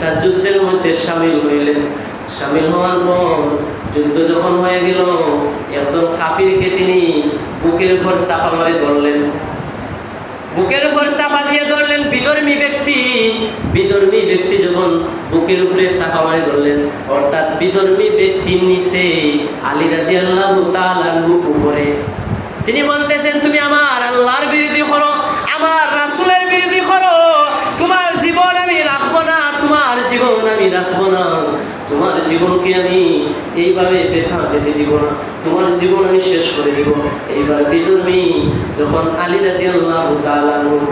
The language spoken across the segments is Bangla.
একটা যুদ্ধের মধ্যে সামিল হইলেন। সামিল হওয়ার পর যুদ্ধ যখন হয়ে গেল, একজন কাফিরকে তিনি বুকের উপর চাপা মারে ধরলেন। বুকের উপর চাপা দিয়ে ধরলেন বিধর্মী ব্যক্তি। বিধর্মী ব্যক্তি যখন বুকের উপরে চাপা মারে ধরলেন, অর্থাৎ বিধর্মী ব্যক্তির নিচে আলী রাদি আল্লাহ উপরে। তিনি বলতেছেন, তুমি আমার আল্লাহর বিরোধী করো, আমার রাসুলের জীবন আমি রাখব না। তোমার জীবনকে আমি এইভাবে ব্যথা যেতে দিব না। তোমার জীবন আমি শেষ করে দিব। এইবার বিদর্মী যখন আলী রাদি আল্লাহ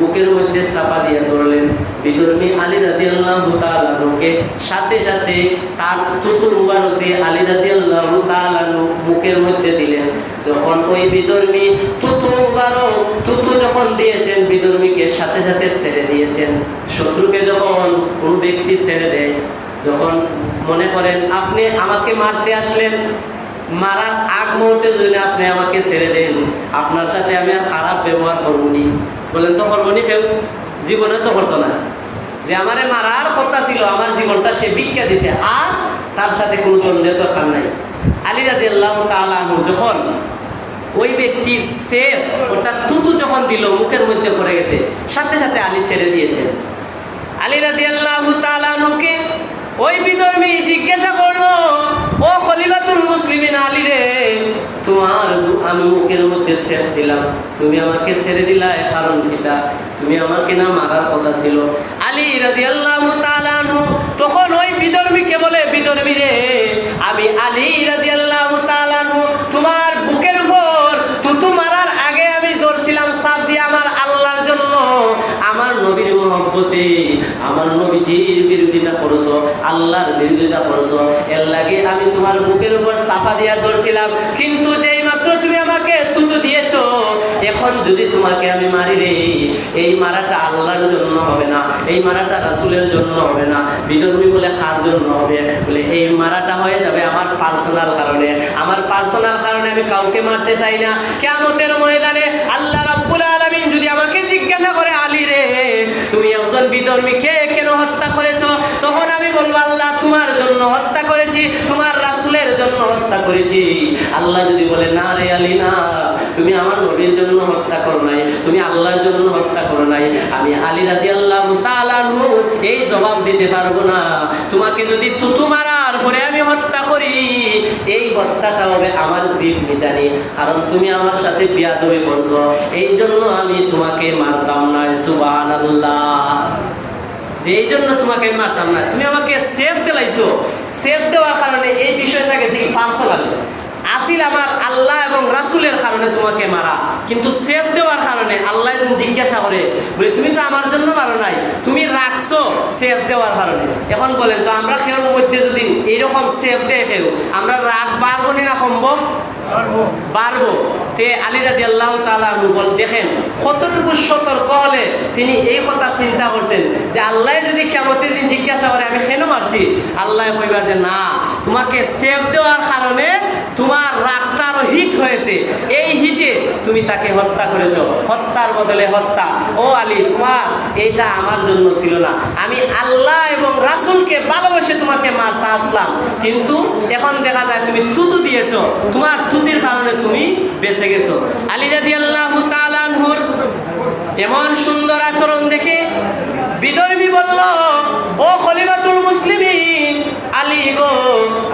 বুকের মধ্যে চাপা দিয়ে ধরলেন বিদর্মী আলী রাদি আল্লাহ তালুকে সাথে সাথে তার তুতুর মুবারক দিয়ে আলী রাদি আল্লাহ তালু মুখের মধ্যে দিলেন। যখন ওই বিদর্মী তুতু মনে করেন, আপনি আমাকে মারতে আসলেন, মারার আগ মুহূর্তে যদি আপনি আমাকে ছেড়ে দেন। আপনার সাথে আমি আর খারাপ ব্যবহার করব নি। বলেন তো করব নি কেউ? জীবনে তো করতো না। যে আমারে মারার কথা ছিল, আমার জীবনটা সে ভিক্ষা দিছে, আর তার সাথে কোনো দ্বন্দ্বের দরকার নাই। আলী রাদি আল্লাহ তালু যখন ওই ব্যক্তি সেফ, অর্থাৎ তুতু যখন দিল, মুখের মধ্যে পড়ে গেছে, সাথে সাথে আলী ছেড়ে দিয়েছেন আলী রাদি আল্লাহ তালুকে ওই বিধর্মী জিজ্ঞাসা করল, ও খলিফাতুল মুসলিমিন আলী রে, তোমার আমি মুখের মধ্যে শেষ দিলাম। তুমি আমাকে ছেড়ে দিলা কারণ কিতা তুমি আমাকে না মারার কথা ছিল। আলী তাআলা আনহু তখন ওই বিধর্মীকে বলে আমার নবীর মহব্বতে, আমার নবীজির বিরোধিতা করছ, আল্লাহর বিরোধিতা করছ, এর লাগে আমি তোমার বুকের উপর সাফা দিয়া ধরছিলাম। কিন্তু যেই মাত্র তুমি আমাকে তুতু দিয়েছ, এখন যদি তোমাকে আমি মারি রে, এই মারাটা আল্লাহর জন্য হবে না, এই মারাটা রাসুলের জন্য হবে না, বিধর্মী বলে খার জন্য হবে? বলে, এই মারাটা হয়ে যাবে আমার পার্সোনাল কারণে। আমার পার্সোনাল কারণে আমি কাউকে মারতে চাই না। কেমতের ময়দানে আল্লাহ একজন বিধর্মীকে কেন হত্যা করেছ? তখন আমি বলব, আল্লাহ তোমার জন্য হত্যা করেছি, তোমার রাসুলের জন্য হত্যা করেছি। আল্লাহ যদি বলে, না রে আলী না তুমি আমার নবীর জন্য হত্যা করো নাই, তুমি আল্লাহর জন্য হত্যা করো নাই, আমি আলী রাদি আল্লাহ এই জবাব দিতে পারব না। তোমাকে যদি তুতু মারার পরে আমি হত্যা করি এই হত্যাটা হবে আমার জিদ মিটানি। কারণ তুমি আমার সাথে বিয়াদবি করছ। এই জন্য আমি তোমাকে মারতাম না সুবান আল্লাহ যে এই জন্য তোমাকে মারতাম না তুমি আমাকে সেফ দিলাইছো। সেফ দেওয়ার কারণে এই বিষয়টাকে যে পার্সোনাল আসিল আমার আল্লাহ এবং রাসুলের কারণে তোমাকে মারা। কিন্তু সেফ দেওয়ার কারণে আল্লাহ যখন জিজ্ঞাসা করে বলে তুমি তো আমার জন্য মারো নাই তুমি রাখছো সেফ দেওয়ার কারণে। এখন বলেন তো আমরা খেয়ের মধ্যে যদি এইরকম সেফ দেয় খেয়েও আমরা রাগ পারব না সম্ভব পারব তে আলী রাজি আল্লাহ তালা বল দেখেন কতটুকু সতর্ক হলে তিনি এই কথা চিন্তা করছেন যে আল্লাহ যদি কেমতের দিন জিজ্ঞাসা করে আমি কেন মারছি? আল্লাহ কইবা যে না তোমাকে সেফ দেওয়ার কারণে তোমার রাগটা আরও হিট হয়েছে। এই হিটে তুমি তাকে হত্যা করেছ। হত্যার বদলে হত্যা। ও আলী, তোমার এইটা আমার জন্য ছিল না। আমি আল্লাহ এবং রাসুলকে ভালোবেসে তোমাকে মারতে আসলাম। কিন্তু এখন দেখা যায় তুমি তুতু দিয়েছ। তোমার তুতির কারণে তুমি বেঁচে গেছো। আলী রাদি আল্লাহ তালানহুর এমন সুন্দর আচরণ দেখে বিদর্মী বলল, ও আলী গো।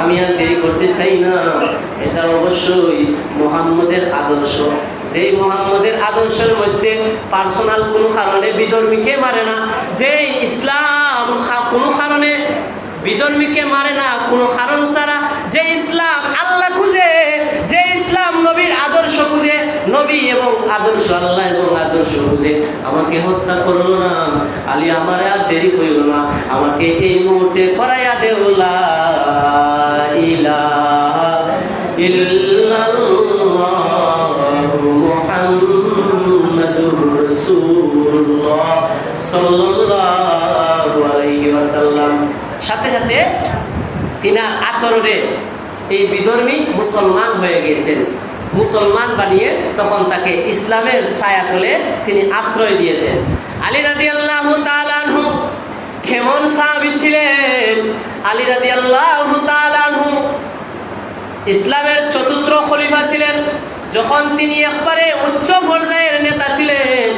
আমি আর দেরি করতে চাই না। এটা অবশ্যই মুহাম্মদের আদর্শ। যেই মোহাম্মদের আদর্শের মধ্যে পার্সোনাল কোনো কারণে বিধর্মীকে মারে না, যেই ইসলাম কোনো কারণে বিধর্মীকে মারে না, কোনো কারণ ছাড়া যে ইসলাম আল্লাহ খুঁজে যে ইসলাম নবীর আদর্শ খুঁজে, নবী এবং আদর্শ আল্লাহ এবং আদর্শ খুঁজে আমাকে হত্যা করল না। আলী, আমার আর দেরি হইল না। আমাকে এই মুহূর্তে ফরাইয়া দেউলা সাথে সাথে তিনার আচরণে এই বিধর্মী মুসলমান হয়ে গিয়েছেন। মুসলমান বানিয়ে তখন তাকে ইসলামের ছায়াতলে তিনি আশ্রয় দিয়েছেন। আলী রাদি আল্লাহ কেমন সাহাবি ছিলেন? আলী রাদি আল্লাহ ইসলামের চতুর্থ খলিফা ছিলেন। যখন তিনি একবারে উচ্চ পর্যায়ের নেতা ছিলেন